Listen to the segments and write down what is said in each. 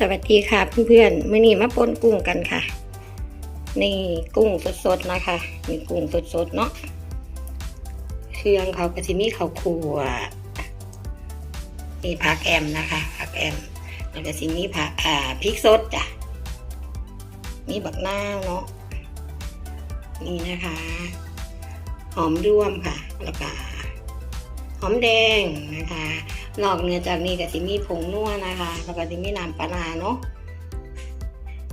สวัสดีค่ะเพื่อนๆมื่อนี้มาปนกุ้งกันค่ะ นี่กุ้งสดๆนะคะนี่กุ้งสดๆเนาะเครื่องเขาก็จะมีข้าวคั่วมีผักแอมนะคะผักแอมแล้วก็สิมีผักอ่าพริกสดจ้ะมีบักนาเนาะนี่นะคะ หอมร่วมค่ะแล้วก็หอมแดงนะคะ นอกเหนือจากนี้ก็สิมีผงนัวนะคะ แล้วก็สิมีน้ำปลาร้าเนาะ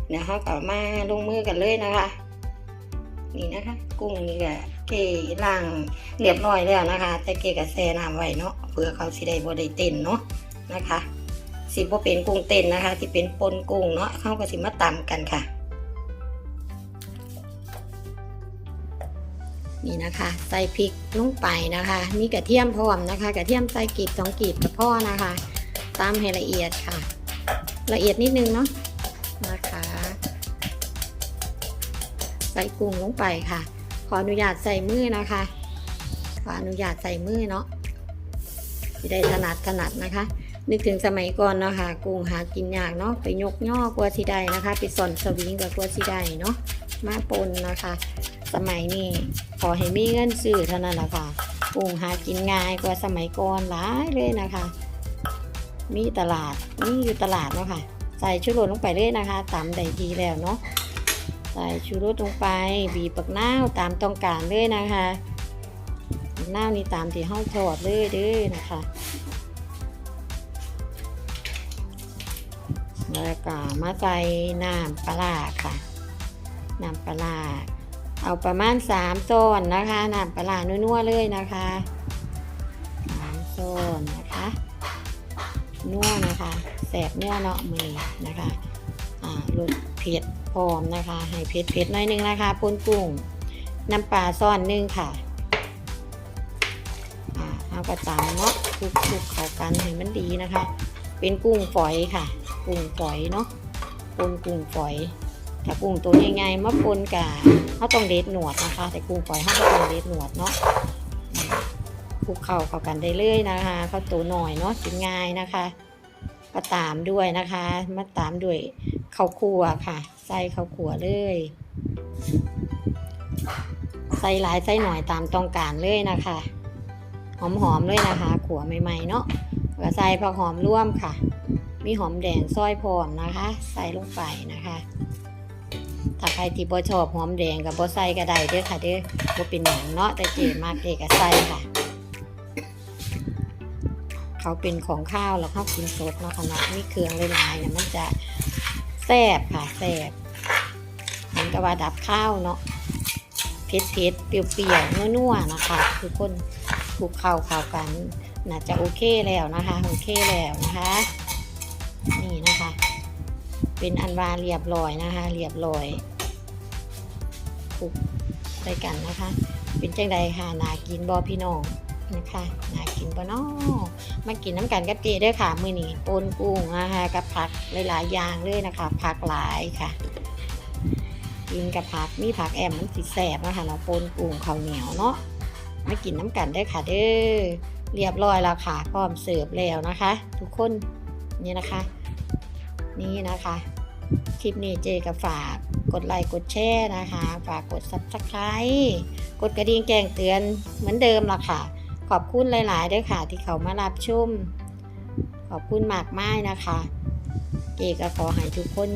เดี๋ยวเขาก็มาลงมือกันเลยนะคะ นี่นะคะ กุ้งนี่ก็เกล่างเรียบร้อยแล้วนะคะ แต่เกก็แช่น้ำไว้เนาะเพื่อเขาสิได้บ่ได้เต้นเนาะนะคะ สิบ่เป็นกุ้งเต้นนะคะ ที่เป็นปนกุ้งเนาะเขาก็สิมาตำกันค่ะ นี่นะคะ ใส่พริกลงไปนะคะ มีกระเทียมพร้อมนะคะ กระเทียมใส่กรีดสองกรีดกับพ่อนะคะ ตามให้ละเอียดค่ะ ละเอียดนิดนึงเนาะนะคะ ใส่กุ้งลงไปค่ะ ขออนุญาตใส่มือนะคะ ขออนุญาตใส่มือเนาะได้ถนัดถนัดนะคะ นึกถึงสมัยก่อนเนาะค่ะกุ้งหากินยากเนาะไปยกย่อกลัวสิได้นะคะ ไปสอนสวิงกับกลัวสิได้เนาะ มาปนนะคะ สมัยนี้ขอให้มีเงินซื้อเท่านั้นละค่ะกุ้งหากินง่ายกว่าสมัยก่อนหลายเลยนะคะ มีตลาดมีอยู่ตลาดเนาะค่ะ ใส่ชูรสลงไปเลยนะคะตามได้ดีแล้วเนาะใส่ชูรสลงไปบีบปักน้าวตามต้องการเลยนะคะปักน้าวนี่ตามที่ห้องทอดเลยเด้อนะคะแล้วก็มาใส่น้ำปลาค่ะ น้ำปลาเอาประมาณ3ซ้อนนะคะน้ำปลานัวๆเลยนะคะ3ซ้อนนะคะนัวนะคะแสบเนัวเนาะมือนะคะอ่ารสเผ็ดพร้อมนะคะ ให้เผ็ดเผ็ดๆหน่อยนึงนะคะปนกุ้งน้ำปลาซ้อนหนึงค่ะเอากระจายเนาะคลุกๆเข้ากันให้มันดีนะคะ เป็นกุ้งฝอยค่ะ กุ้งฝอยเนาะปนกุ้งฝอย ถ้ากุ้งตัวใหญ่ๆมาปนกะเขาต้องเด็ดหนวดนะคะ แต่กุ้งฝอยเขาก็ต้องเด็ดหนวดเนาะคลุกเข้าเข้ากันได้เลยนะคะเขาตัวหน่อยเนาะกินง่ายนะคะก็ตามด้วยนะคะ มาตามด้วยข้าวคั่วค่ะ ใส่ข้าวคั่วเลยใส่หลายใส่หน่อยตามต้องการเลยนะคะหอมๆเลยนะคะขัวใหม่ๆเนาะแล้วใส่ผักหอมร่วมค่ะ มีหอมแดงซอยพร้อมนะคะ ใส่ลงไปนะคะ ถ้าใครที่บ่ชอบหอมแดงกับบ่ใส่ก็ได้เด้อค่ะเด้อบ่เป็นหยังเนาะแต่เจมากเจก็ใส่ค่ะ เขาเป็นของข้าวแล้วเขากินสดเนาะค่ะเนาะมีเครื่องหลายๆเนี่ยมันจะแซ่บค่ะแซ่บเหมือนกับว่าดับข้าวเนาะเผ็ดเผ็ดๆเปรี้ยวๆนัวๆนะคะทุกคนคลุกเข้าเข้ากันน่าจะโอเคแล้วนะคะ โอเคแล้วนะคะ นี่นะคะ เป็นอันวาเรียบร้อยนะคะ เรียบร้อยคลุกใส่กันนะคะ เป็นจังใดค่ะนากินบอพี่น้องนะคะนากินบ่น้อมากินน้ำกันกับเจด้วยค่ะ มือนี้ปนกุ้งนะคะกับผักหลายๆอย่างเลยนะคะผักหลายค่ะ กินกับผักมีผักแอมมันสิแสบนะคะเนาะปนกุ้งข้าวเหนียวเนาะมากินน้ำกันได้ค่ะเด้อเรียบร้อยแล้วค่ะพร้อมเสิร์ฟแล้วนะคะ ทุกคนนี่นะคะ นี่นะคะ คลิปนี้เจกับฝากกดไลค์กดแชร์นะคะ ฝากกด subscribe กดกระดิ่งแจ้งเตือนเหมือนเดิมละค่ะ ขอบคุณหลายๆด้วยค่ะ ที่เขามารับชมขอบคุณมากมายนะคะเกก็ขอให้ทุกคน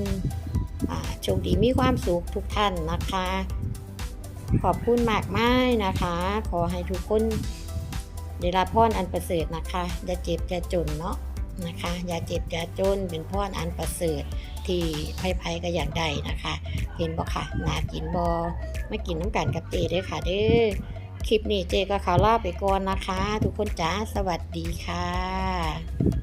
โชคดีมีความสุขทุกท่านนะคะ ขอบคุณมากมายนะคะ ขอให้ทุกคนได้รับพรอันประเสริฐนะคะอย่าเจ็บอย่าจนเนาะ นะคะอย่าเจ็บอย่าจนเป็นพรออันประเสริฐที่ไพ่ๆก็อย่างใดนะคะเห็นบ่ค่ะนากินบอไม่กินน้ำกันกับเจด้วยค่ะเด้อคลิปนี้เจก็ขอลาไปก่อนนะคะ ทุกคนจ้าสวัสดีค่ะ